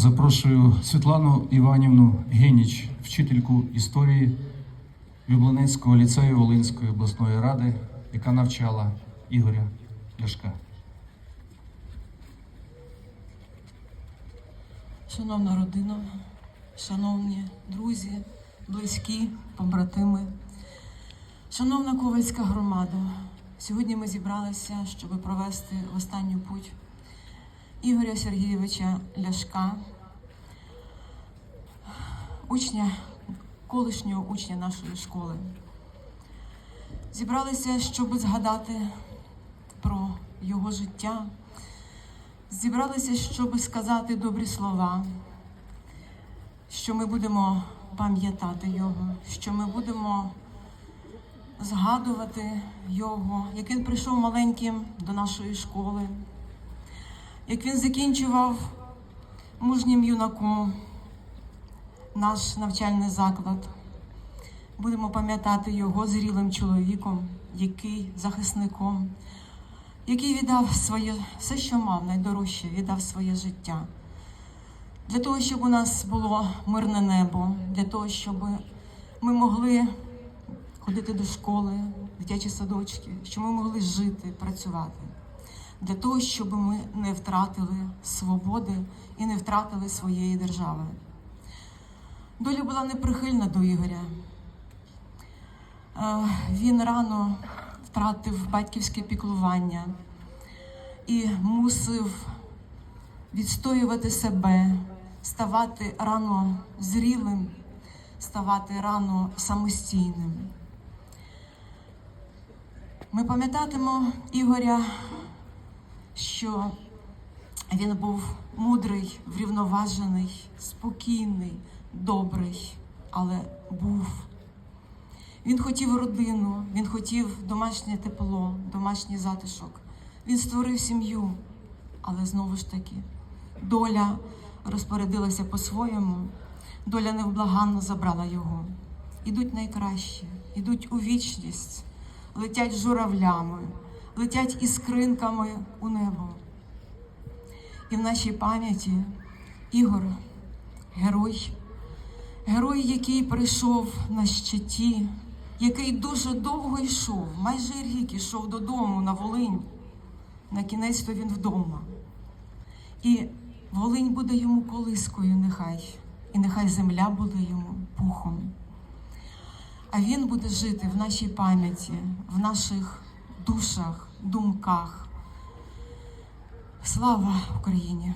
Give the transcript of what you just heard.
Запрошую Світлану Іванівну Геніч, вчительку історії Люблинецького ліцею Волинської обласної ради, яка навчала Ігоря Ляшка. Шановна родина, шановні друзі, близькі, побратими, шановна Ковальська громада, сьогодні ми зібралися, щоб провести останню путь Ігоря Сергійовича Ляшка, учня, колишнього учня нашої школи. Зібралися, щоб згадати про його життя, зібралися, щоб сказати добрі слова, що ми будемо пам'ятати його, що ми будемо згадувати його, як він прийшов маленьким до нашої школи, як він закінчував мужнім юнаком наш навчальний заклад. Будемо пам'ятати його зрілим чоловіком, який захисником, який віддав своє все, що мав, найдорожче, віддав своє життя. Для того, щоб у нас було мирне небо, для того, щоб ми могли ходити до школи, дитячі садочки, щоб ми могли жити, працювати. Для того, щоб ми не втратили свободи і не втратили своєї держави. Доля була неприхильна до Ігоря. Е, Він рано втратив батьківське піклування і мусив відстоювати себе, ставати рано зрілим, ставати рано самостійним. Ми пам'ятатимо Ігоря, що він був мудрий, врівноважений, спокійний, добрий, але був. Він хотів родину, він хотів домашнє тепло, домашній затишок. Він створив сім'ю, але знову ж таки доля розпорядилася по-своєму, доля невблаганно забрала його. Ідуть найкращі, ідуть у вічність, летять журавлями, летять іскринками у небо. І в нашій пам'яті Ігор, герой, герой, який прийшов на щиті, який дуже довго йшов, майже рік йшов додому на Волинь. На кінець то він вдома. І Волинь буде йому колискою, нехай, і нехай земля буде йому пухом. А він буде жити в нашій пам'яті, в наших душах, думках. Слава Україні!